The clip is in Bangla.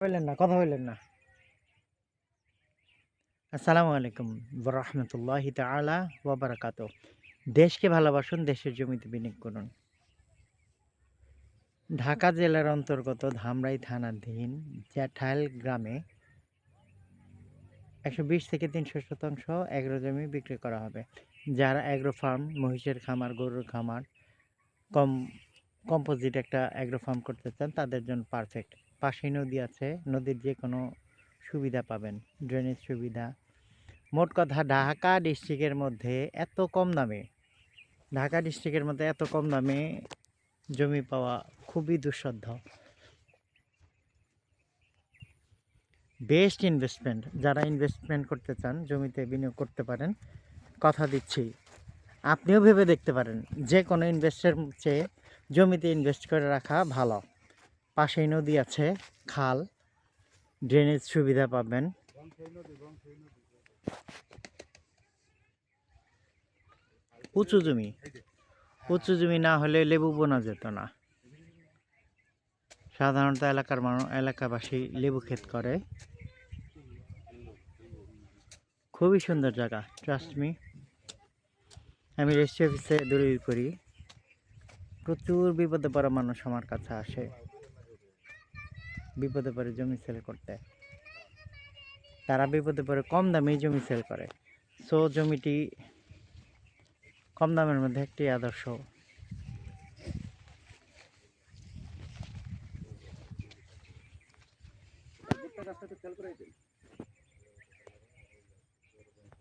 বললেন না, কথা বললেন না। আসসালামু আলাইকুম রহমতুল্লাহ তালা ওবরাকাত দেশকে ভালোবাসুন, দেশের জমিতে বিনিয়োগ করুন। ঢাকা জেলার অন্তর্গত ধামরাই থানাধীন জ্যাঠাইল গ্রামে একশো বিশ থেকে তিনশো শতাংশ অ্যাগ্রো জমি বিক্রি করা হবে, যারা অ্যাগ্রো ফার্ম, মহিষের খামার, গরুর খামার, কম কম্পোজিট একটা অ্যাগ্রো ফার্ম করতে চান, তাদের জন্য পারফেক্ট। পাশেই নদী আছে, নদীর যে কোনো সুবিধা পাবেন ড্রেনেজ সুবিধা। মোট কথা, ঢাকা ডিস্ট্রিক্টের মধ্যে এত কম দামে, ঢাকা ডিস্ট্রিক্টের মধ্যে এত কম দামে জমি পাওয়া খুবই দুঃসাধ্য। বেস্ট ইনভেস্টমেন্ট, যারা ইনভেস্টমেন্ট করতে চান, জমিতে বিনিয়োগ করতে পারেন, কথা দিচ্ছি। আপনিও ভেবে দেখতে পারেন যে কোনো ইনভেস্টের চেয়ে জমিতে ইনভেস্ট করে রাখা ভালো। পাশেই নদী আছে, খাল। ড্রেনেজ সুবিধা পাবেন। উঁচু জমি। উঁচু জমি না হলে লেবু বোনা যেত না। সাধারণত এলাকার মানুষ এলাকাবাসী লেবু ক্ষেত করে। খুবই সুন্দর জায়গা ট্রাস্ট মি আমি রেজিস্ট্রি অফিসে দলিল করি। প্রচুর বিপদে পড়া মানুষ আমার কাছে আসে। বিপদে পড়ে জমি সেল করতে। তারা বিপদে পড়ে কম দামে জমি সেল করে। সো জমিটি কম দামের মধ্যে একটি আদর্শ। সেল